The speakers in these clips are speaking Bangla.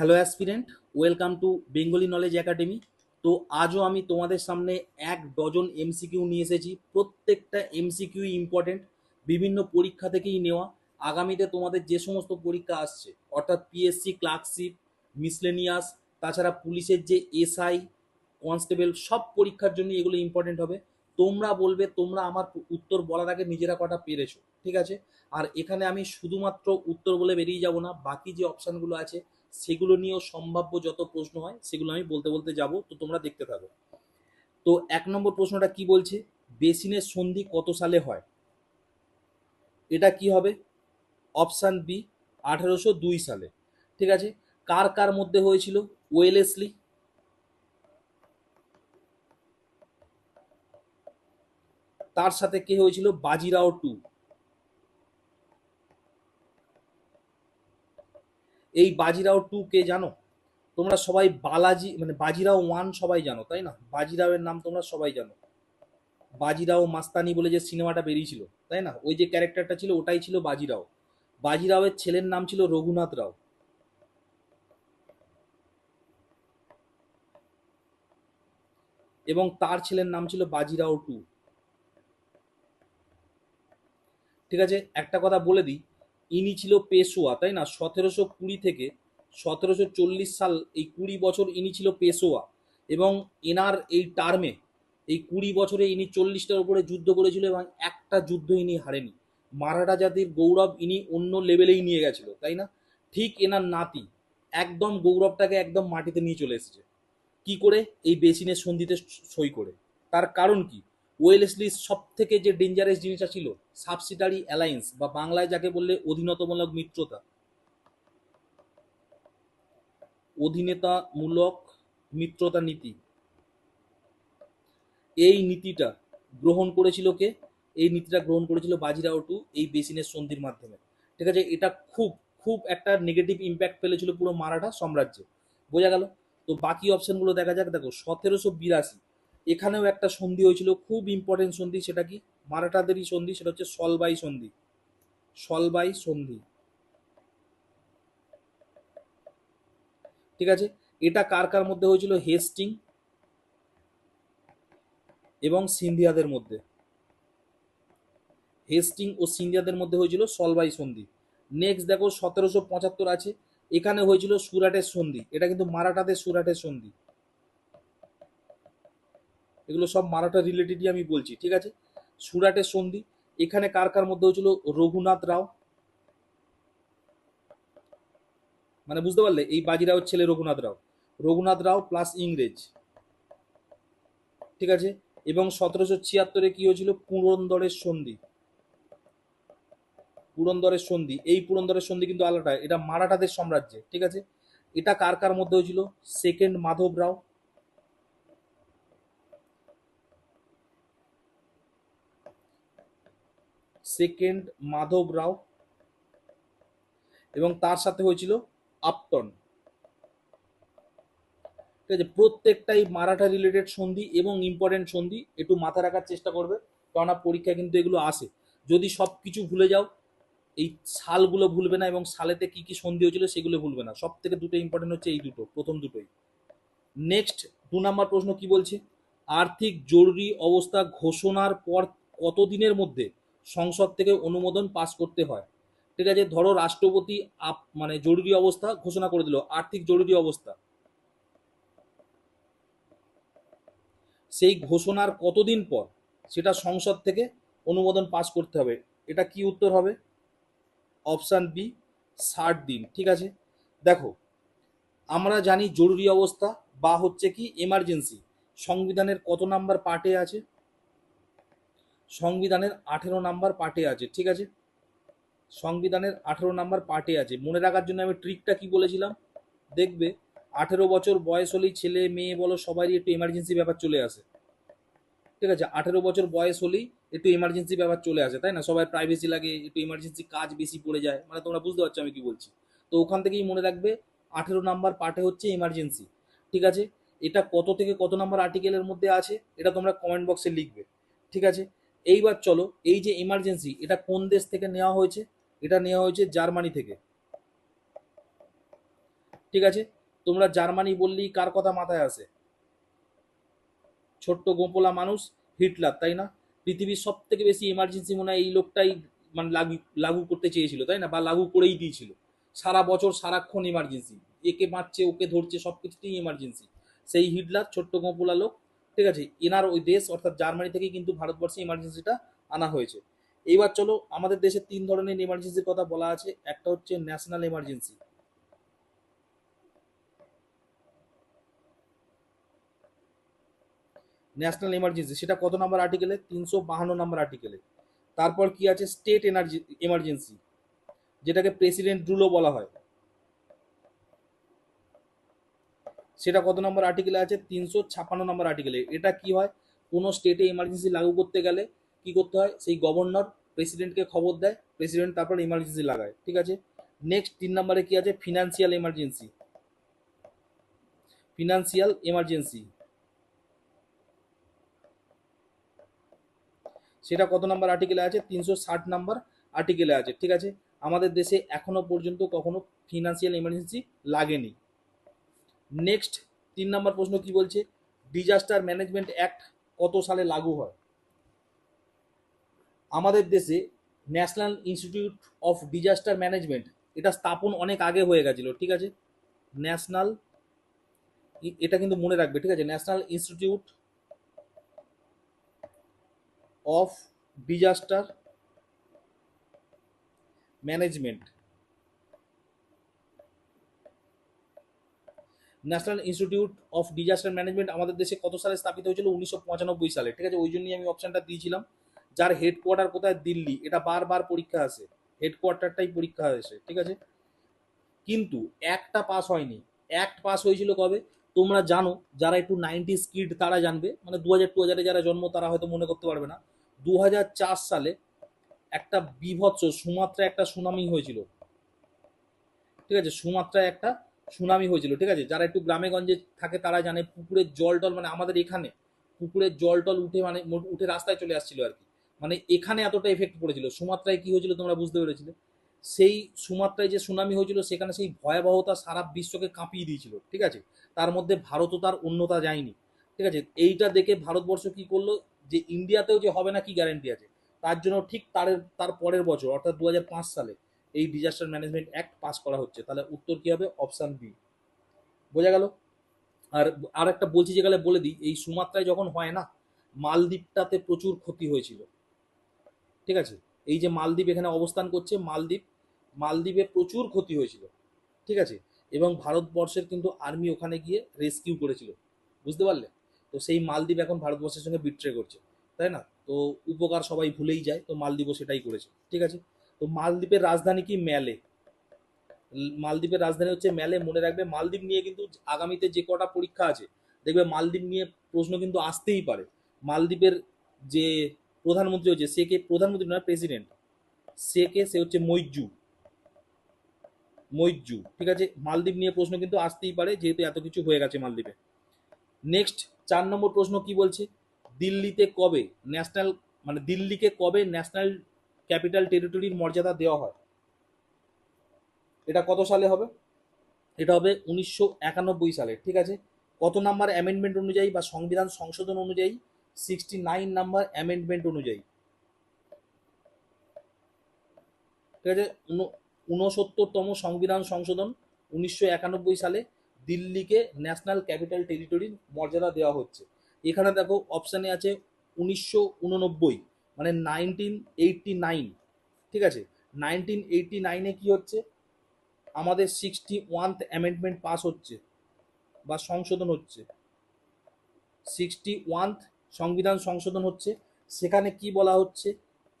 Hello aspirant, welcome to Bengali knowledge academy. তো আজও আমি তোমাদের সামনে এক ডজন এমসিকিউ নিয়ে এসেছি। প্রত্যেকটা এমসিকিউ ইম্পর্টেন্ট বিভিন্ন পরীক্ষা থেকেই নেওয়া। আগামীতে তোমাদের যে সমস্ত পরীক্ষা আসছে, অর্থাৎ পিএসসি ক্লার্কশিপ মিসলেনিয়াস তাছাড়া পুলিশের যে এসআই কনস্টেবল সব পরীক্ষার জন্য এগুলো ইম্পর্টেন্ট হবে। তোমরা বলবে, তোমরা আমার উত্তর বলার আগে নিজেরা কটা পেরেছ, ঠিক আছে? আর এখানে আমি শুধুমাত্র উত্তর বলে বেরিয়ে যাব না, বাকি যে অপশানগুলো আছে সেগুলো নিয়েও সম্ভাব্য যত প্রশ্ন হয়, সেগুলো আমি বলতে বলতে যাব, তো তোমরা দেখতে থাকো। তো এক নম্বর প্রশ্নটা কি বলছে? বেসিনের সন্ধি কত সালে হয়? এটা কি হবে? অপশান বি, আঠারোশো দুই সালে। ঠিক আছে? কার কার মধ্যে হয়েছিল? ওয়েলেসলি। তার সাথে কে হয়েছিল? বাজিরাও টু। এই বাজিরাও টু কে জানো? তোমরা সবাই বালাজি মানে বাজিরাও ওয়ান সবাই জানো, তাই না? বাজিরাওয়ের নাম তোমরা সবাই জানো। বাজিরাও মাস্তানি বলে যে সিনেমাটা বেরিয়েছিল, তাই না? ওই যে ক্যারেক্টারটা ছিল, ওটাই ছিল বাজিরাও। বাজিরাওয়ের ছেলের নাম ছিল রঘুনাথ রাও। এবং তার ছেলের নাম ছিল বাজিরাও টু ঠিক আছে? একটা কথা বলে দিই। ইনি ছিল পেশোয়া, তাই না? সতেরোশো কুড়ি থেকে সতেরোশো চল্লিশ সাল এই কুড়ি বছর ইনি ছিল পেশোয়া এবং এনার এই টার্মে এই কুড়ি বছরে ইনি চল্লিশটার উপরে যুদ্ধ করেছিল এবং একটা যুদ্ধ ইনি হারেনি। মারাঠা জাতির গৌরব ইনি অন্য লেভেলেই নিয়ে গেছিল, তাই না? ঠিক এনার নাতি একদম গৌরবটাকে একদম মাটিতে নিয়ে চলে এসেছে। কি করে? এই বেসিনের সন্ধিতে সই করে। তার কারণ কি? ওয়েলেসলির সব থেকে যে ডেঞ্জারাস জিনিসটা ছিল সাবসিডারি অ্যালায়েন্স বা বাংলায় যাকে বললে অধীনতামূলক মিত্রতা। অধীনতামূলক মিত্রতা নীতি। এই নীতিটা গ্রহণ করেছিল কে? এই নীতিটা গ্রহণ করেছিল বাজিরাও টু এই বেসিনের সন্ধির মাধ্যমে। ঠিক আছে, এটা খুব খুব একটা নেগেটিভ ইম্প্যাক্ট ফেলেছিল পুরো মারাঠা সাম্রাজ্যে। বোঝা গেল? তো বাকি অপশনগুলো দেখা যাক। দেখো, সতেরোশো বিরাশি, এখানেও একটা সন্ধি হয়েছিল, খুব ইম্পর্টেন্ট সন্ধি, সেটা কি? মারাঠাদেরই সন্ধি, সেটা হচ্ছে সলবাই সন্ধি। সলবাই সন্ধি। ঠিক আছে? এটা কার কার মধ্যে হয়েছিল? হেস্টিং এবং সিন্ধিয়াদের মধ্যে। হেস্টিং ও সিন্ধিয়াদের মধ্যে হয়েছিল সলবাই সন্ধি। নেক্সট দেখো, সতেরোশো পঁচাত্তর আছে। এখানে হয়েছিল সুরাটের সন্ধি। এটা কিন্তু মারাঠাদের সুরাটের সন্ধি। এগুলো সব মারাঠা রিলেটেডই আমি বলছি, ঠিক আছে? সুরাটের সন্ধি, এখানে কার কার মধ্যে হয়েছিল? রঘুনাথ রাও। মানে বুঝতে পারলে, এই বাজিরাওর ছেলে রঘুনাথ রাও। রঘুনাথ রাও প্লাস ইংরেজ। ঠিক আছে? এবং সতেরোশো ছিয়াত্তরে কি হয়েছিল? পুরন্দরের সন্ধি। পুরন্দরের সন্ধি। এই পুরন্দরের সন্ধি কিন্তু আলাদা। এটা মারাঠাদের সাম্রাজ্যে। ঠিক আছে? এটা কার কার মধ্যে হয়েছিল? সেকেন্ড মাধব রাও। সেকেন্ড মাধব রাও এবং তার সাথে হয়েছিল আপটন ঠিক আছে, প্রত্যেকটাই মারাঠা রিলেটেড সন্ধি এবং ইম্পর্টেন্ট সন্ধি একটু মাথা রাখার চেষ্টা করবে, কেননা পরীক্ষা কিন্তু এগুলো আসে। যদি সব কিছু ভুলে যাও, এই সালগুলো ভুলবে না এবং সালেতে কি কি সন্ধি হয়েছিল সেগুলো ভুলবে না। সব থেকে দুটো ইম্পর্টেন্ট হচ্ছে এই দুটো, প্রথম দুটোই। নেক্সট দু নম্বর প্রশ্ন কি বলছে? আর্থিক জরুরি অবস্থা ঘোষণার পর কতদিনের মধ্যে? সংসদ থেকে অনুমোদন পাস করতে হয়। ঠিক আছে, ধরো রাষ্ট্রপতি আপ মানে জরুরি অবস্থা ঘোষণা করে দিল, আর্থিক জরুরি অবস্থা। সেই ঘোষণার কতদিন পর সেটা সংসদ থেকে অনুমোদন পাস করতে হবে, এটা কি উত্তর হবে? অপশান বি, ষাট দিন, ঠিক আছে? দেখো, আমরা জানি জরুরি অবস্থা বা হচ্ছে কি এমার্জেন্সি সংবিধানের কত নাম্বার পার্টে আছে? সংবিধানের আঠেরো নাম্বার পার্টে আছে, ঠিক আছে? সংবিধানের আঠেরো নাম্বার পার্টে আছে। মনে রাখার জন্য আমি ট্রিকটা কি বলেছিলাম? দেখবে, আঠেরো বছর বয়স হলেই ছেলে মেয়ে বলো, সবারই একটু এমার্জেন্সি ব্যাপার চলে আসে। ঠিক আছে? আঠেরো বছর বয়স হলেই একটু এমার্জেন্সি ব্যাপার চলে আসে, তাই না? সবাই প্রাইভেসি লাগে, একটু এমার্জেন্সি কাজ বেশি পড়ে যায়। মানে তোমরা বুঝতে পারছ আমি কি বলছি। তো ওখান থেকেই মনে রাখবে, আঠেরো নাম্বার পার্টে হচ্ছে এমার্জেন্সি ঠিক আছে? এটা কত থেকে কত নাম্বার আর্টিকেলের মধ্যে আছে, এটা তোমরা কমেন্ট বক্সে লিখবে। ঠিক আছে? এইবার চলো, এই যে এমার্জেন্সি এটা কোন দেশ থেকে নেওয়া হয়েছে? এটা নেওয়া হয়েছে জার্মানি থেকে। ঠিক আছে? তোমরা জার্মানি বললেই কার কথা মাথায় আসে? ছোট্ট গোপলা মানুষ, হিটলার, তাই না? পৃথিবীর সব থেকে বেশি এমার্জেন্সি মনে হয় এই লোকটাই মানে লাগু লাগু করতে চেয়েছিল, তাই না? বা লাগু করেই দিয়েছিল। সারা বছর, সারাক্ষণ এমার্জেন্সি একে মারছে, ওকে ধরছে সব কিছুতেই এমার্জেন্সি সেই হিটলার, ছোট্ট গোপলা লোক ঠিক আছে? এনার ওই দেশ, অর্থাৎ জার্মানি থেকেই কিন্তু ভারতবর্ষে এমার্জেন্সিটা আনা হয়েছে। এইবার চলো, আমাদের দেশে তিন ধরনের এমার্জেন্সির কথা বলা আছে। একটা হচ্ছে ন্যাশনাল এমার্জেন্সি ন্যাশনাল এমার্জেন্সি সেটা কত নম্বর আর্টিকেলে তিনশো বাহান্ন নম্বর আর্টিকেলে তারপর কি আছে? স্টেট এনার্জি এমার্জেন্সি যেটাকে প্রেসিডেন্ট রুলও বলা হয়। সেটা কত নম্বর আর্টিকেলে আছে? তিনশো ছাপ্পান্ন নম্বর আর্টিকেলে এটা কি হয়? কোনো স্টেটে এমার্জেন্সি লাগু করতে গেলে কি করতে হয়? সেই গভর্নর প্রেসিডেন্টকে খবর দেয় প্রেসিডেন্ট তারপর এমার্জেন্সি লাগায়, ঠিক আছে? নেক্সট তিন নম্বরে কি আছে? ফিনান্সিয়াল এমার্জেন্সি ফিনান্সিয়াল এমার্জেন্সি সেটা কত নম্বর আর্টিকেলে আছে? তিনশো ষাট নম্বর আর্টিকেলে আছে, ঠিক আছে? আমাদের দেশে এখনও পর্যন্ত কখনো ফিনান্সিয়াল এমার্জেন্সি লাগেনি। নেক্সট তিন নম্বর প্রশ্ন কি বলছে? ডিজাস্টার ম্যানেজমেন্ট অ্যাক্ট কত সালে লাগু হয়? আমাদের দেশে national institute of disaster management এটা স্থাপন অনেক আগে হয়ে গেছিল, ঠিক আছে? ন্যাশনাল এটা কিন্তু মনে রাখবে, ঠিক আছে? National institute of disaster management national institute of disaster management আমাদের দেশে কত সালে স্থাপিত হয়েছিল? উনিশশো পঁচানব্বই সালে। ঠিক আছে, ওই জন্যই আমি অপশনটা দিয়েছিলাম। যার হেডকোয়ার্টার কোথায়? দিল্লি। এটা বারবার পরীক্ষা আসে হেডকোয়ার্টারটাই পরীক্ষা আসে ঠিক আছে? কিন্তু একটা পাস হয়নি। অ্যাক্ট পাস হয়েছিল কবে? তোমরা জানো, যারা একটু নাইনটি স্কিড তারা জানবে। মানে দু হাজার টু হাজারে যারা জন্ম, তারা হয়তো মনে করতে পারবে না। দু হাজার চার সালে একটা বিভৎস সুমাত্রা একটা সুনামি হয়েছিল। ঠিক আছে? সুমাত্রায় একটা সুনামি হয়েছিল, ঠিক আছে? যারা একটু গ্রামে গঞ্জে থাকে তারা জানে পুকুরের জল টল মানে আমাদের এখানে পুকুরের জল টল উঠে মানে উঠে রাস্তায় চলে আসছিল আর কি। মানে এখানে এতটা এফেক্ট পড়েছিল। সুমাত্রায় কি হয়েছিল তোমরা বুঝতে পেরেছিলে? সেই সুমাত্রায় যে সুনামি হয়েছিল, সেখানে সেই ভয়াবহতা সারা বিশ্বকে কাঁপিয়ে দিয়েছিল, ঠিক আছে? তার মধ্যে ভারতও তার অন্যতা যায়নি, ঠিক আছে? এইটা দেখে ভারতবর্ষ কি করল? যে ইন্ডিয়াতেও যে হবে না কি গ্যারান্টি আছে, তার জন্য ঠিক তার তার পরের বছর, অর্থাৎ দু হাজার পাঁচ সালে এই ডিজাস্টার ম্যানেজমেন্ট অ্যাক্ট পাস করা হচ্ছে। তাহলে উত্তর কি হবে? অপশান বি বোঝা গেল? আর আর একটা বলছি যেখানে বলে দিই, এই সুমাত্রায় যখন হয় না, মালদ্বীপটাতে প্রচুর ক্ষতি হয়েছিল। ঠিক আছে? এই যে মালদ্বীপ এখানে অবস্থান করছে, মালদ্বীপ, মালদ্বীপে প্রচুর ক্ষতি হয়েছিল। ঠিক আছে? এবং ভারতবর্ষের কিন্তু আর্মি ওখানে গিয়ে রেস্কিউ করেছিল। বুঝতে পারলে? তো সেই মালদ্বীপ এখন ভারতবর্ষের সঙ্গে বিট্রে করছে। তাই না? তো উপকার সবাই ভুলেই যায়, তো মালদ্বীপও সেটাই করেছে। ঠিক আছে? তো মালদ্বীপের রাজধানী কি ম্যালে? মালদ্বীপের রাজধানী হচ্ছে ম্যালে। মনে রাখবে, মালদ্বীপ নিয়ে কিন্তু আগামীতে যে কটা পরীক্ষা আছে, দেখবে মালদ্বীপ নিয়ে প্রশ্ন কিন্তু আসতেই পারে। মালদ্বীপের যে প্রধানমন্ত্রী হচ্ছে, সে কে? প্রধানমন্ত্রী নয়, প্রেসিডেন্ট। সে কে? সে হচ্ছে মৈজু মৈজু ঠিক আছে? মালদ্বীপ নিয়ে প্রশ্ন কিন্তু আসতেই পারে, যেহেতু এত কিছু হয়ে গেছে মালদ্বীপে। নেক্সট, চার নম্বর প্রশ্ন কি বলছে? দিল্লিতে কবে ন্যাশনাল মানে দিল্লিকে কবে ন্যাশনাল ক্যাপিটাল টেরিটরির মর্যাদা দেওয়া হয়। এটা কত সালে হবে? এটা হবে উনিশশো একানব্বই সালে, ঠিক আছে? কত নাম্বার অ্যামেন্ডমেন্ট অনুযায়ী বা সংবিধান সংশোধন অনুযায়ী? সিক্সটি নাইন নাম্বার অ্যামেন্ডমেন্ট অনুযায়ী। ঠিক আছে? ঊনসত্তরতম সংবিধান সংশোধন উনিশশো একানব্বই সালে দিল্লিকে ন্যাশনাল ক্যাপিটাল টেরিটরির মর্যাদা দেওয়া হচ্ছে। এখানে দেখো অপশানে আছে উনিশশো উননব্বই। মানে নাইনটিন এইটটি নাইন ঠিক আছে? নাইনটিন এইটটি নাইনে কি হচ্ছে? আমাদের সিক্সটি ওয়ান্থ অ্যামেন্ডমেন্ট পাস হচ্ছে বা সংশোধন হচ্ছে। সিক্সটি ওয়ান্থ সংবিধান সংশোধন হচ্ছে। সেখানে কি বলা হচ্ছে?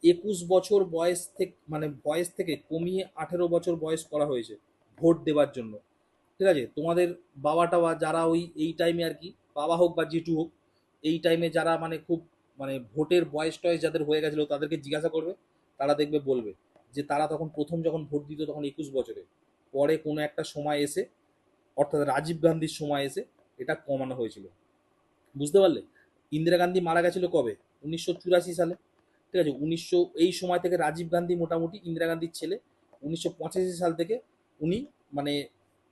একুশ বছর বয়স থেকে মানে বয়স থেকে কমিয়ে আঠেরো বছর বয়স করা হয়েছে ভোট দেওয়ার জন্য। ঠিক আছে? তোমাদের বাবাটা বা যারা ওই, এই টাইমে আর কি, বাবা হোক বা জিটু হোক, এই টাইমে যারা মানে খুব মানে ভোটের বয়স টয়স যাদের হয়ে গেছিল তাদেরকে জিজ্ঞাসা করবে, তারা দেখবে বলবে যে তারা তখন প্রথম যখন ভোট দিত তখন একুশ বছরে। পরে কোনো একটা সময় এসে, অর্থাৎ রাজীব গান্ধীর সময় এসে এটা কমানো হয়েছিল। বুঝতে পারলে? ইন্দিরা গান্ধী মারা গেছিল কবে? উনিশশো চুরাশি সালে। ঠিক আছে? উনিশশো, এই সময় থেকে রাজীব গান্ধী মোটামুটি ইন্দিরা গান্ধীর ছেলে। উনিশশো পঁচাশি সাল থেকে উনি মানে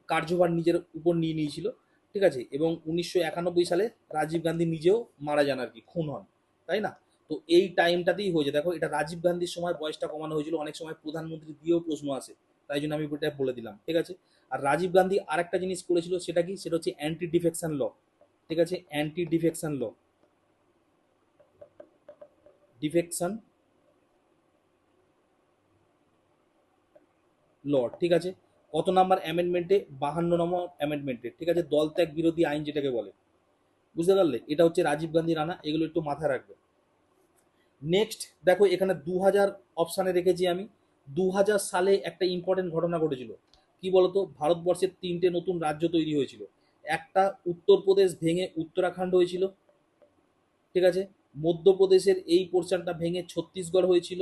কার্যভার নিজের উপর নিয়ে নিয়েছিল। ঠিক আছে? এবং উনিশশো একানব্বই সালে রাজীব গান্ধী নিজেও মারা যান আর কি, খুন হন। তাই না? তো এই টাইমটাতেই হয়েছে। দেখো, এটা রাজীব গান্ধীর সময় বয়সটা কমানো হয়েছিল, অনেক সময় প্রধানমন্ত্রী দিয়েও প্রশ্ন আসে, তাই জন্য আমি এটা বলে দিলাম, ঠিক আছে? আর রাজীব গান্ধী আরেকটা জিনিস করেছিল, সেটা কি? সেটা হচ্ছে অ্যান্টি ডিফেকশন ল ঠিক আছে? Anti defection law defection law ঠিক আছে? কত নাম্বার অ্যামেন্ডমেন্টে বাহান্ন নম্বর অ্যামেন্ডমেন্টে ঠিক আছে? দল ত্যাগ বিরোধী আইন যেটাকে বলে। বুঝতে পারলে? এটা হচ্ছে রাজীব গান্ধী রানা, এগুলো একটু মাথায় রাখবে। নেক্সট দেখো এখানে দু হাজার অপশানে রেখেছি আমি। দু হাজার সালে একটা ইম্পর্টেন্ট ঘটনা ঘটেছিল। কি বলতো? ভারতবর্ষের তিনটে নতুন রাজ্য তৈরি হয়েছিল। একটা উত্তরপ্রদেশ ভেঙে উত্তরাখণ্ড হয়েছিল। ঠিক আছে? মধ্যপ্রদেশের এই পোর্শনটা ভেঙে ছত্তিশগড় হয়েছিল।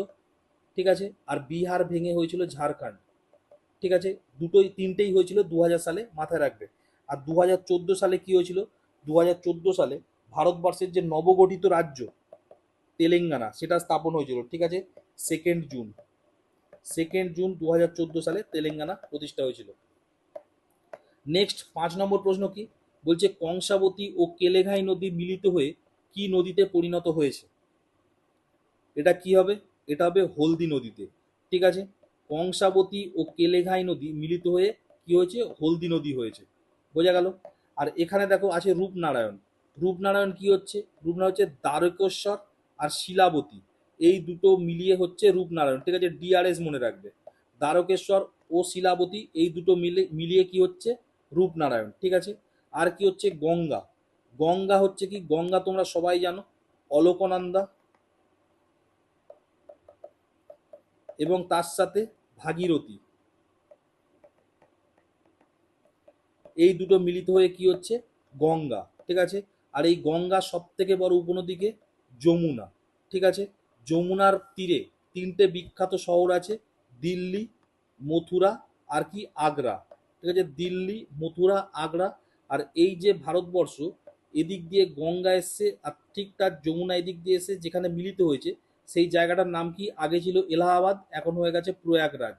ঠিক আছে? আর বিহার ভেঙে হয়েছিল ঝাড়খণ্ড। ঠিক আছে? দুটোই, তিনটেই হয়েছিল দু হাজার সালে, মাথায় রাখবে। আর দু হাজার চোদ্দ সালে কি হয়েছিল? দু হাজার চোদ্দ সালে ভারতবর্ষের যে নবগঠিত রাজ্য তেলেঙ্গানা, সেটা স্থাপন হয়েছিল, ঠিক আছে? সেকেন্ড জুন সেকেন্ড জুন দু হাজার চোদ্দ সালে তেলেঙ্গানা প্রতিষ্ঠা হয়েছিল। নেক্সট পাঁচ নম্বর প্রশ্ন কি? বলছে, কংসাবতী ও কেলেঘাই নদী মিলিত হয়ে কি নদীতে পরিণত হয়েছে? এটা কি হবে? এটা হবে হলদি নদীতে, ঠিক আছে? কংসাবতী ও কেলেঘাই নদী মিলিত হয়ে কি হয়েছে? হলদি নদী হয়েছে। বোঝা গেল? আর এখানে দেখো আছে রূপনারায়ণ। রূপনারায়ণ কি হচ্ছে? রূপনারায়ণ হচ্ছে দ্বারকেশ্বর আর শিলাবতী। এই দুটো মিলিয়ে হচ্ছে রূপনারায়ণ। ঠিক আছে ডিআরএস মনে রাখবে। দ্বারকেশ্বর ও শিলাবতী, এই দুটো মিলে, মিলিয়ে কি হচ্ছে? রূপনারায়ণ। ঠিক আছে? আর কি হচ্ছে? গঙ্গা। গঙ্গা হচ্ছে কি? গঙ্গা তোমরা সবাই জানো। অলকনন্দা এবং তার সাথে ভাগীরথী। এই দুটো মিলিত হয়ে কি হচ্ছে? গঙ্গা, ঠিক আছে? আর এই গঙ্গা সব থেকে বড় উপনদীকে যমুনা, ঠিক আছে? যমুনার তীরে তিনটে বিখ্যাত শহর আছে, দিল্লি, মথুরা আর কি আগ্রা, ঠিক আছে? দিল্লি, মথুরা, আগ্রা আর এই যে ভারতবর্ষ, এদিক দিয়ে গঙ্গা এসছে আর ঠিক তার যমুনা এদিক দিয়ে এসে যেখানে মিলিত হয়েছে, সেই জায়গাটার নাম কি? আগে ছিল এলাহাবাদ, এখন হয়ে গেছে প্রয়াগরাজ।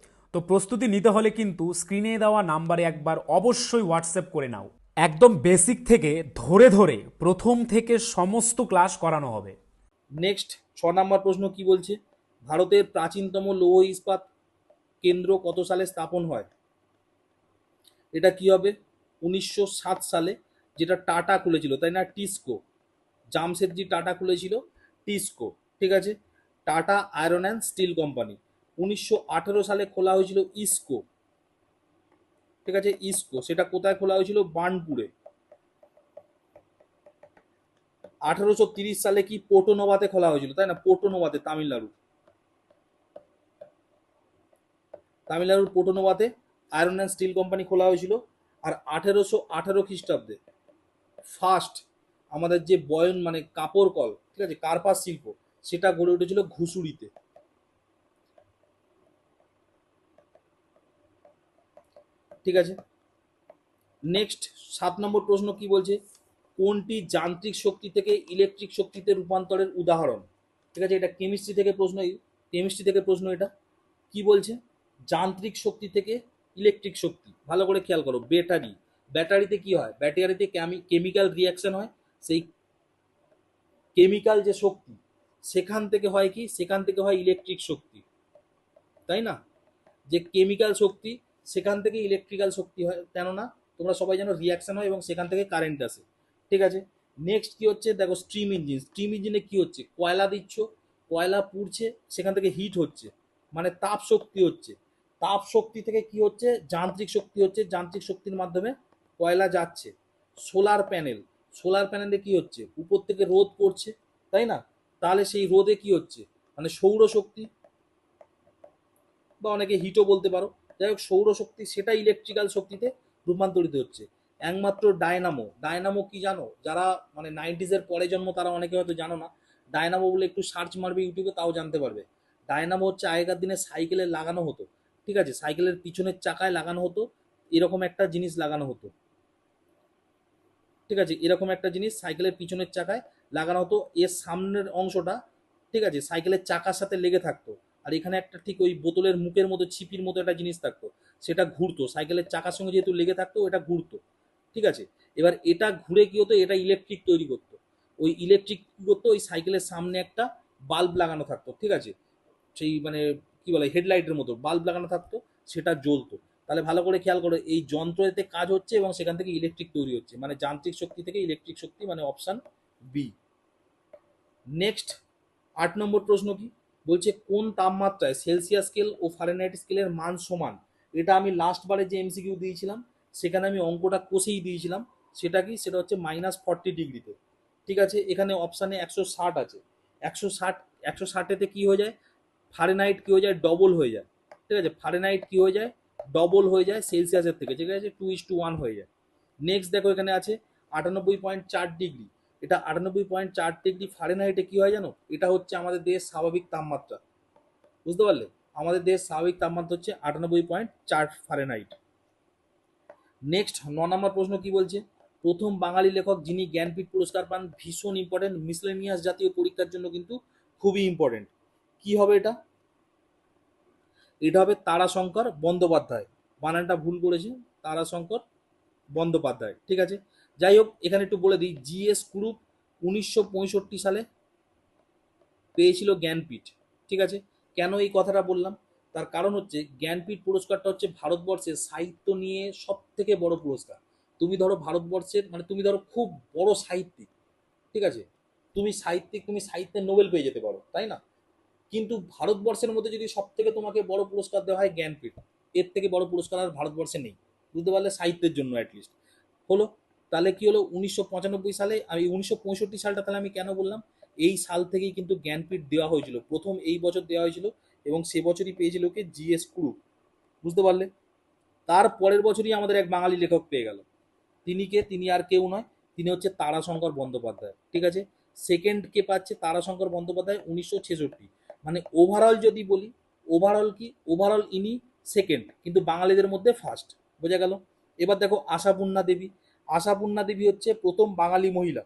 তো প্রস্তুতি নিতে হলে কিন্তু স্ক্রিনে দেওয়া নাম্বারে একবার অবশ্যই হোয়াটসঅ্যাপ করে নাও। একদম বেসিক থেকে ধরে ধরে প্রথম থেকে সমস্ত ক্লাস করানো হবে। নেক্সট, ছ নম্বর প্রশ্ন কি বলছে? ভারতের প্রাচীনতম লৌহ ইস্পাত কেন্দ্র কত সালে স্থাপন হয়? এটা কি হবে? উনিশশো সাত সালে যেটা টাটা খুলেছিল, তাই না? টিসকো। জামশেদজি টাটা খুলেছিল, টিসকো। ঠিক আছে? Tata iron and steel company. উনিশশো আঠেরো সালে খোলা হয়েছিল ইসকো। ঠিক আছে, ইসকো। সেটা কোথায় খোলা হয়েছিল? বার্নপুরে। আঠারোশো সালে কি পোর্টোনোভাতে খোলা হয়েছিল? তাই না? পোর্টোনোভাতে তামিলনাড়ু। তামিলনাড়ুর পোর্টোনোভাতে আয়রন অ্যান্ড স্টিল কোম্পানি খোলা হয়েছিল। আর আঠেরোশো আঠেরো খ্রিস্টাব্দে ফার্স্ট আমাদের যে বয়ন মানে কাপড় কল, ঠিক আছে, কার্পাস শিল্প, সেটা গড়ে উঠেছিল ঘুষুরিতে। ঠিক আছে? নেক্সট সাত নম্বর প্রশ্ন কি বলছে? কোনটি যান্ত্রিক শক্তি থেকে ইলেকট্রিক শক্তিতে রূপান্তরের উদাহরণ? ঠিক আছে, এটা কেমিস্ট্রি থেকে প্রশ্ন কেমিস্ট্রি থেকে প্রশ্ন এটা। কি বলছে? যান্ত্রিক শক্তি থেকে ইলেকট্রিক শক্তি। ভালো করে খেয়াল করো ব্যাটারি ব্যাটারিতে কি হয়? ব্যাটারিতে কেমিক্যাল রিয়াকশন হয়। সেই কেমিক্যাল যে শক্তি, সেখান থেকে হয় কি? সেখান থেকে হয় ইলেকট্রিক শক্তি। তাই না? যে কেমিক্যাল শক্তি সেখান থেকে ইলেকট্রিক্যাল শক্তি হয়, কেননা তোমরা সবাই জানো রিয়াকশন হয় এবং সেখান থেকে কারেন্ট আসে। ঠিক আছে? নেক্সট কি হচ্ছে? দেখো স্ট্রিম ইঞ্জিন স্ট্রিম ইঞ্জিনে কি হচ্ছে? কয়লা দিচ্ছ, কয়লা পুড়ছে, সেখান থেকে হিট হচ্ছে মানে তাপ শক্তি হচ্ছে। তাপ শক্তি থেকে কি হচ্ছে? যান্ত্রিক শক্তি হচ্ছে, যান্ত্রিক শক্তির মাধ্যমে কয়লা যাচ্ছে। সোলার প্যানেল সোলার প্যানেলে কি হচ্ছে? উপর থেকে রোদ পড়ছে, তাই না? তাহলে সেই রোদে কি হচ্ছে? মানে সৌরশক্তি, বা অনেকে হিটও বলতে পারো। যাই হোক সৌরশক্তি সেটা ইলেকট্রিক্যাল শক্তিতে রূপান্তরিত হচ্ছে। একমাত্র ডায়নামো ডায়নামো কি জানো? যারা মানে নাইনটিজের পরে জন্ম, তারা অনেকে হয়তো জানো না। ডায়নামো বলে একটু সার্চ মারবে ইউটিউবে, তাও জানতে পারবে। ডায়নামো হচ্ছে আগেকার দিনে সাইকেলে লাগানো হতো। ঠিক আছে? সাইকেলের পিছনের চাকায় লাগানো হতো। এরকম একটা জিনিস লাগানো হতো। ঠিক আছে? এরকম একটা জিনিস সাইকেলের পিছনের চাকায় লাগানো হতো। এর সামনের অংশটা, ঠিক আছে? সাইকেলের চাকার সাথে লেগে থাকতো। আর এখানে একটা ঠিক ওই বোতলের মুখের মতো, ছিপির মতো একটা জিনিস থাকতো। সেটা ঘুরতো। সাইকেলের চাকার সঙ্গে যেহেতু লেগে থাকতো এটা ঘুরতো। ঠিক আছে? এবার এটা ঘুরে কি হতো? এটা ইলেকট্রিক তৈরি করতো। ওই ইলেকট্রিক কি করতো? ওই সাইকেলের সামনে একটা বাল্ব লাগানো থাকতো। ঠিক আছে? সেই মানে কি বলে হেডলাইটের মতো বাল্ব লাগানো থাকতো। সেটা জ্বলতো। তাহলে ভালো করে খেয়াল করো, এই যন্ত্রতে কাজ হচ্ছে এবং সেখান থেকে ইলেকট্রিক তৈরি হচ্ছে। মানে যান্ত্রিক শক্তি থেকে ইলেকট্রিক শক্তি মানে অপশান বি নেক্সট আট নম্বর প্রশ্ন কি? বলছে কোন তাপমাত্রায় সেলসিয়াস স্কেল ও ফারেনহাইট স্কেলের মান সমান? এটা আমি লাস্ট বারে যে এমসিকিউ দিয়েছিলাম, সেখানে আমি অঙ্কটা কষেই দিয়েছিলাম, সেটা কি? সেটা হচ্ছে মাইনাস ফর্টি ডিগ্রিতে। ঠিক আছে? এখানে অপশানে একশো ষাট আছে। একশো ষাট, একশো ষাটেতে কী হয়ে যায়? ফারেনহাইট কী হয়ে যায়? ডবল হয়ে যায়। ঠিক আছে? ফারেনহাইট কী হয়ে যায়? ডবল হয়ে যায় সেলসিয়াসের থেকে। ঠিক আছে? টু ইস টু ওয়ান হয়ে যায়। নেক্সট দেখো এখানে আছে আটানব্বই পয়েন্ট চার ডিগ্রি। এটা আটানব্বই পয়েন্ট চার ডিগ্রি ফারেনহাইটে কী হয় জানো? এটা হচ্ছে আমাদের দেশের স্বাভাবিক তাপমাত্রা। বুঝতে পারলে? আমাদের দেশের স্বাভাবিক তাপমাত্রা হচ্ছে আটানব্বই পয়েন্ট চার ফারেনহাইট নেক্সট ন নম্বর প্রশ্ন কি বলছে? প্রথম বাঙালি লেখক যিনি জ্ঞানপীঠ পুরস্কার পান, ভীষণ ইম্পর্টেন্ট মিসলেনিয়াস জাতীয় পরীক্ষার জন্য কিন্তু খুবই ইম্পর্টেন্ট কি হবে এটা? এটা হবে তারাশঙ্কর বন্দ্যোপাধ্যায়। বানানটা ভুল করেছে। তারাশঙ্কর বন্দ্যোপাধ্যায়। ঠিক আছে? যাই হোক এখানে একটু বলে দিই, জিএস গ্রুপ উনিশশো পঁয়ষট্টি সালে পেয়েছিল জ্ঞানপীঠ, ঠিক আছে? কেন এই কথাটা বললাম? তার কারণ হচ্ছে, জ্ঞানপীঠ পুরস্কারটা হচ্ছে ভারতবর্ষের সাহিত্য নিয়ে সব থেকে বড় পুরস্কার। তুমি ধরো ভারতবর্ষের মানে তুমি ধরো খুব বড় সাহিত্যিক, ঠিক আছে? তুমি সাহিত্যিক, তুমি সাহিত্যের নোবেল পেয়ে যেতে পারো, তাই না? কিন্তু ভারতবর্ষের মধ্যে যদি সব থেকে তোমাকে বড় পুরস্কার দেওয়া হয় জ্ঞানপীঠ, এর থেকে বড় পুরস্কার আর ভারতবর্ষে নেই, বুঝতে পারলে সাহিত্যের জন্য অ্যাটলিস্ট হলো তাহলে কি হলো? উনিশশো পঁচানব্বই সালে আমি উনিশশো পঁয়ষট্টি সালটা তাহলে আমি কেন বললাম? এই সাল থেকেই কিন্তু জ্ঞানপীঠ দেওয়া হয়েছিল। প্রথম এই বছর দেওয়া হয়েছিল এবং সে বছরই পেয়েছিল কে? জিএস কুরু। বুঝতে পারলে? তার পরের বছরই আমাদের এক বাঙালি লেখক পেয়ে গেল। তিনি কে? তিনি আর কেউ নয়। তিনি হচ্ছে তারাশঙ্কর বন্দ্যোপাধ্যায়। ঠিক আছে? সেকেন্ড কে পাচ্ছে তারাশঙ্কর বন্দ্যোপাধ্যায় উনিশশো ছেষট্টি। মানে ওভারঅল যদি বলি ওভারঅল কি? ওভারঅল ইনি সেকেন্ড কিন্তু বাঙালিদের মধ্যে ফার্স্ট বোঝা গেল? এবার দেখো আশাপূর্ণা দেবী। আশাপূর্ণা দেবী হচ্ছে প্রথম বাঙালি মহিলা।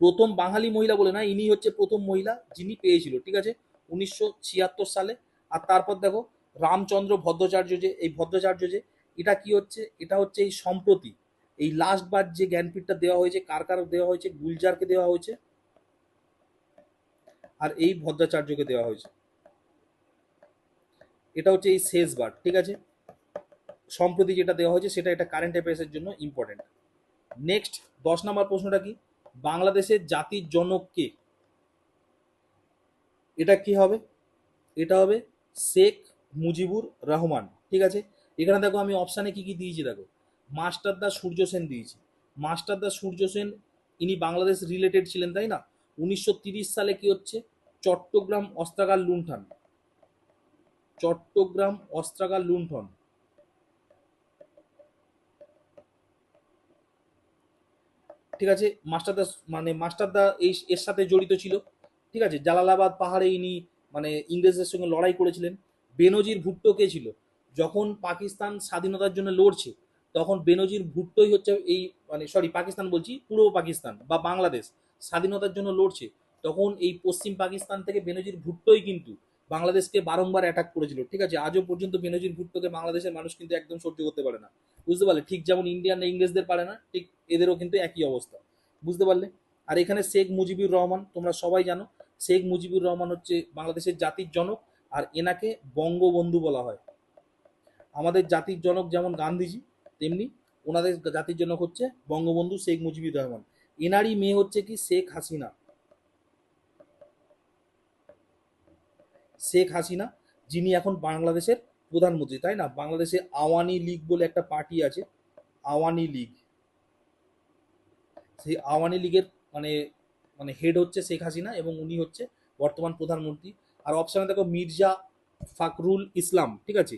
প্রথম বাঙালি মহিলা বলে না ইনি হচ্ছে প্রথম মহিলা যিনি পেয়েছিল, ঠিক আছে? উনিশশো ছিয়াত্তর সালে। আর তারপর দেখো, রামচন্দ্র ভদ্রাচার্য যে, এই ভদ্রাচার্য যে, এটা কি হচ্ছে? এটা হচ্ছে এই সম্প্রতি, এই লাস্ট বার যে জ্ঞানপীঠটা দেওয়া হয়েছে, কার কার দেওয়া হয়েছে? গুলজারকে দেওয়া হয়েছে। আর এই ভদ্রাচার্যকে দেওয়া হয়েছে। এটা হচ্ছে এই শেষবার, ঠিক আছে? সম্প্রতি যেটা দেওয়া হয়েছে, সেটা এটা কারেন্ট অ্যাফেয়ার্সের জন্য ইম্পর্টেন্ট নেক্সট দশ নম্বর প্রশ্নটা কি? বাংলাদেশের জাতির জনক কে? এটা কি হবে? এটা হবে শেখ মুজিবুর রহমান। ঠিক আছে? এখানে দেখো আমি অপশানে কি কি দিয়েছি, দেখো। মাস্টারদা সূর্য সেন দিয়েছি। মাস্টারদা সূর্য সেন, ইনি বাংলাদেশ রিলেটেড ছিলেন, তাই না? উনিশশো সালে কি হচ্ছে? চট্টগ্রাম অস্ত্রাগার লুণ্ঠন। চট্টগ্রাম অস্ত্রাগার লুণ্ঠন। ঠিক আছে? মাস্টারদা মানে মাস্টারদা এই, এর সাথে জড়িত ছিল। ঠিক আছে? জালালাবাদ পাহাড়ে ইনি মানে ইংরেজদের সঙ্গে লড়াই করেছিলেন। বেনজির ভুট্টো কে ছিল? যখন পাকিস্তান স্বাধীনতার জন্য লড়ছে, তখন বেনজির ভুট্টোই হচ্ছে এই মানে সরি পাকিস্তান বলছি, পূর্ব পাকিস্তান বা বাংলাদেশ স্বাধীনতার জন্য লড়ছে। তখন এই পশ্চিম পাকিস্তান থেকে বেনজির ভুট্টোই কিন্তু বাংলাদেশকে বারংবার অ্যাটাক করেছিল। ঠিক আছে? আজও পর্যন্ত বেনজির ভুট্টোকে বাংলাদেশের মানুষ কিন্তু একদম সহ্য করতে পারে না। বুঝতে পারলে? ঠিক যেমন ইন্ডিয়ান ইংরেজদের পারে না, ঠিক এদেরও কিন্তু একই অবস্থা। বুঝতে পারলে? আর এখানে শেখ মুজিবুর রহমান, তোমরা সবাই জানো, শেখ মুজিবুর রহমান হচ্ছে বাংলাদেশের জাতির জনক, আর এনাকে বঙ্গবন্ধু বলা হয়। আমাদের জাতির জনক যেমন গান্ধীজি, তেমনি ওনাদের জাতির জনক হচ্ছে বঙ্গবন্ধু শেখ মুজিবুর রহমান। এনারই মেয়ে হচ্ছে কি শেখ হাসিনা। শেখ হাসিনা, যিনি এখন বাংলাদেশের প্রধানমন্ত্রী তাই না? বাংলাদেশে আওয়ামী লীগ বলে একটা পার্টি আছে, আওয়ামী লীগ। সেই আওয়ামী লীগের মানে মানে হেড হচ্ছে শেখ হাসিনা এবং উনি হচ্ছে বর্তমান প্রধানমন্ত্রী। আর অপশানে দেখো, মির্জা ফাকরুল ইসলাম, ঠিক আছে?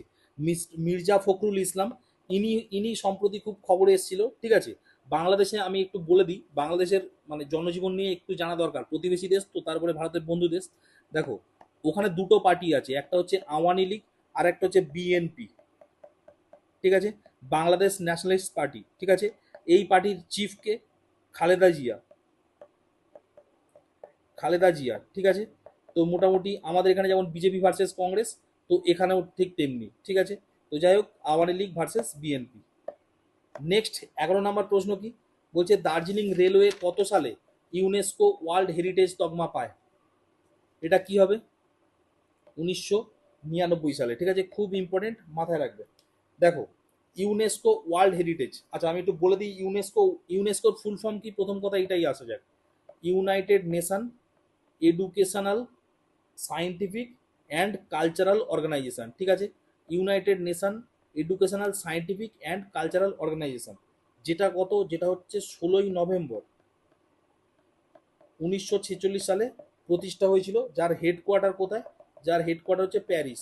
মির্জা ফখরুল ইসলাম, ইনি ইনি সম্প্রতি খুব খবরে এসেছিল, ঠিক আছে? বাংলাদেশে আমি একটু বলে দিই, বাংলাদেশের মানে জনজীবন নিয়ে একটু জানা দরকার। প্রতিবেশী দেশ তো, তারপরে ভারতের বন্ধু দেশ। দেখো, ওখানে দুটো পার্টি আছে, একটা হচ্ছে আওয়ামী লীগ আর একটা হচ্ছে বিএনপি ঠিক আছে? Bangladesh nationalist party. ঠিক আছে? এই পার্টির চিফকে খালেদা জিয়া। খালেদা জিয়া, ঠিক আছে? তো মোটামুটি আমাদের এখানে যেমন বিজেপি ভার্সেস কংগ্রেস, তো এখানেও ঠিক তেমনি, ঠিক আছে? তো যাই হোক, Awami League versus BNP next এগারো নম্বর প্রশ্ন কি? বলছে দার্জিলিং রেলওয়ে কত সালে ইউনেস্কো ওয়ার্ল্ড হেরিটেজ তকমা পায়? এটা কি হবে? উনিশশো নিরানব্বই সালে, ঠিক আছে? খুব ইম্পর্টেন্ট মাথায় রাখবে। দেখো ইউনেস্কো ওয়ার্ল্ড হেরিটেজ আচ্ছা আমি একটু বলে দিই ইউনেস্কো ইউনেস্কোর ফুল ফর্ম কি? প্রথম কথা এটাই আসা যাক। United nation educational scientific and cultural organization ঠিক আছে? United nation educational scientific and cultural organization যেটা কত? যেটা হচ্ছে ষোলোই নভেম্বর। উনিশশো ছেচল্লিশ সালে প্রতিষ্ঠা হয়েছিল, যার হেডকোয়ার্টার কোথায়? যার হেডকোয়ার্টার হচ্ছে প্যারিস।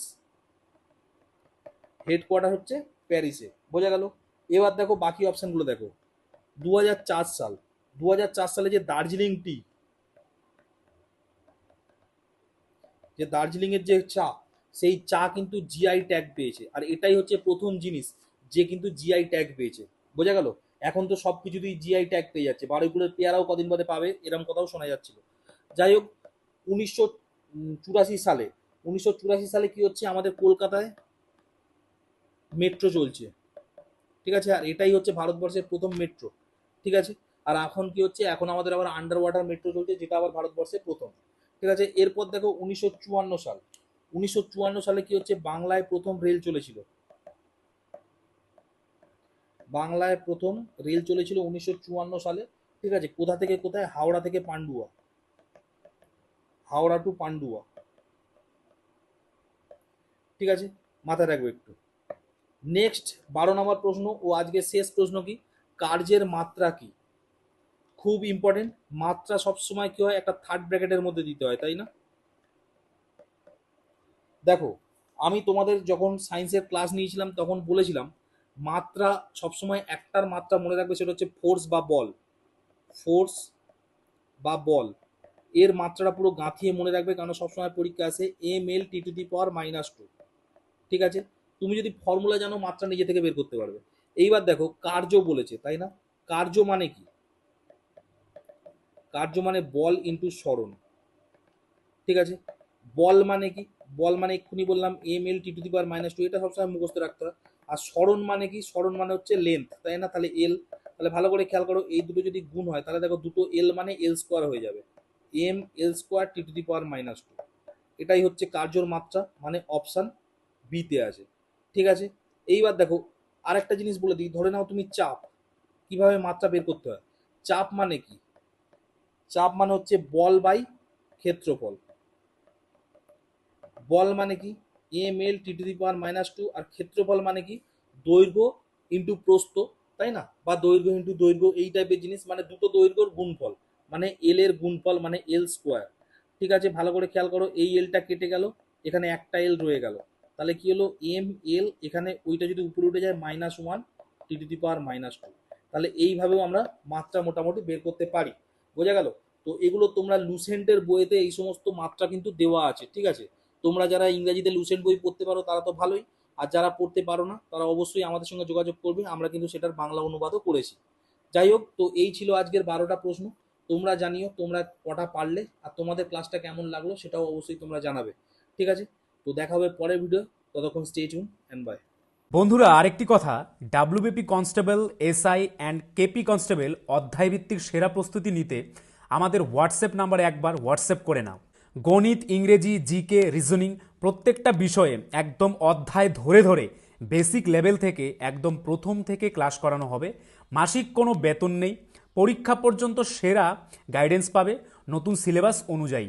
হেডকোয়ার্টার হচ্ছে প্যারিসে। বোঝা গেল? এবার দেখো বাকি অপশনগুলো দেখো। দু হাজার চার সাল। দু হাজার চার সালে যে দার্জিলিং টি যে দার্জিলিং এর যে চা, সেই চা কিন্তু জিআই ট্যাগ পেয়েছে। আর এটাই হচ্ছে প্রথম জিনিস যে কিন্তু জিআই ট্যাগ পেয়েছে। বোঝা গেল? এখন তো সব কিছুতেই জিআই ট্যাগ পেয়ে যাচ্ছে। বারুইপুরের পেয়ারাও কদিন বাদে পাবে এরকম কথাও শোনা যাচ্ছিল। যাই হোক, উনিশশো চুরাশি সালে উনিশশো চুরাশি সালে কি হচ্ছে? আমাদের কলকাতায় মেট্রো চলছে। ঠিক আছে? আর এটাই হচ্ছে ভারতবর্ষের প্রথম মেট্রো ঠিক আছে? আর এখন কি হচ্ছে? এখন আমাদের আবার আন্ডার ওয়াটার মেট্রো চলছে, যেটা আবার ভারতবর্ষের প্রথম। ঠিক আছে? এরপর দেখো উনিশশো চুয়ান্ন সাল। উনিশশো চুয়ান্ন সালে কি হচ্ছে? বাংলায় প্রথম রেল চলেছিল। বাংলায় প্রথম রেল চলেছিল উনিশশো চুয়ান্ন সালে। ঠিক আছে? কোথা থেকে কোথায়? হাওড়া থেকে পান্ডুয়া। হাওড়া টু পান্ডুয়া। ঠিক আছে? মাথায় রাখবে একটু। নেক্সট বারো নম্বর প্রশ্ন ও আজকে শেষ প্রশ্ন কি? কার্যের মাত্রা কি? খুব ইম্পর্টেন্ট মাত্রা সবসময় কি হয়? একটা থার্ড ব্র্যাকেটের মধ্যে দিতে হয়, তাই না? দেখো, আমি তোমাদের যখন সায়েন্সের ক্লাস নিয়েছিলাম, তখন বলেছিলাম, মাত্রা সবসময় একটার মাত্রা মনে রাখবে, সেটা হচ্ছে ফোর্স বা বল ফোর্স বা বল এর মাত্রাটা পুরো গাঁথিয়ে মনে রাখবে কারণ সবসময় পরীক্ষা আসে M L T to the power minus two ঠিক আছে? তুমি যদি ফর্মুলা জানো, মাত্রা নিজে থেকে বের করতে পারবে। এইবার দেখো, কার্য বলেছে, তাই না? কার্য মানে কি? কার্য মানে বল ইন্টু স্মরণ ঠিক আছে? বল মানে কি? বল মানে এক্ষুনি বললাম M L T to the power minus two এটা সবসময় মুখস্থ রাখতে হয়। আর স্মরণ মানে কি? স্মরণ মানে হচ্ছে লেন্থ তাই না? তাহলে এল তাহলে ভালো করে খেয়াল করো, এই দুটো যদি গুণ হয়, তাহলে দেখো দুটো এল মানে এল স্কোয়ার হয়ে যাবে। M L square T to the power minus two এটাই হচ্ছে কার্যর মাত্রা মানে অপশান বিতে আছে। ঠিক আছে? এইবার দেখো, আরেকটা জিনিস বলে দিই, ধরে নাও তুমি চাপ। কীভাবে মাত্রা বের করতে হয়? চাপ মানে কি? চাপ মানে হচ্ছে বল বাই ক্ষেত্রফল। বল মানে কি? M L T to the power minus two আর ক্ষেত্রফল মানে কি? দৈর্ঘ্য ইন্টু প্রস্থ, তাই না? বা দৈর্ঘ্য ইন্টু দৈর্ঘ্য, এই টাইপের জিনিস মানে দুটো দৈর্ঘ্যর গুণফল মানে এল এর গুণফল মানে এল স্কোয়ার ঠিক আছে? ভালো করে খেয়াল করো, এই এলটা কেটে গেল, এখানে একটা এল রয়ে গেল। তাহলে কি হলো? এম এল এখানে ওইটা যদি উপরে উঠে যায় minus one T to the power minus two তাহলে এইভাবেও আমরা মাত্রা মোটামুটি বের করতে পারি। বোঝা গেল? তো এগুলো তোমরা লুসেন্টের বইতে এই সমস্ত মাত্রা কিন্তু দেওয়া আছে, ঠিক আছে? তোমরা যারা ইংরেজিতে লুসেন্ট বই পড়তে পারো, তারা তো ভালোই। আর যারা পড়তে পারো না, তারা অবশ্যই আমাদের সঙ্গে যোগাযোগ করবে। আমরা কিন্তু সেটার বাংলা অনুবাদও করেছি। যাই হোক, তো এই ছিল আজকের বারোটা প্রশ্ন। তোমরা জানিও, তোমরা কটা পারলে, আর তোমাদের ক্লাসটা কেমন লাগল, সেটাও অবশ্যই তোমরা জানাবে। ঠিক আছে? তো দেখা হবে পরের ভিডিও ততক্ষণ স্টে টিউন অ্যান্ড বাই বন্ধুরা, আরেকটি কথা। WBP constable SI and KP constable অধ্যায়ভিত্তিক সেরা প্রস্তুতি নিতে আমাদের হোয়াটসঅ্যাপ নাম্বারে একবার হোয়াটসঅ্যাপ করে নাও। গণিত, ইংরেজি জিকে রিজনিং প্রত্যেকটা বিষয়ে একদম অধ্যায় ধরে ধরে বেসিক লেভেল থেকে একদম প্রথম থেকে ক্লাস করানো হবে। মাসিক কোনো বেতন নেই। পরীক্ষা পর্যন্ত সেরা গাইডেন্স পাবে। নতুন সিলেবাস অনুযায়ী।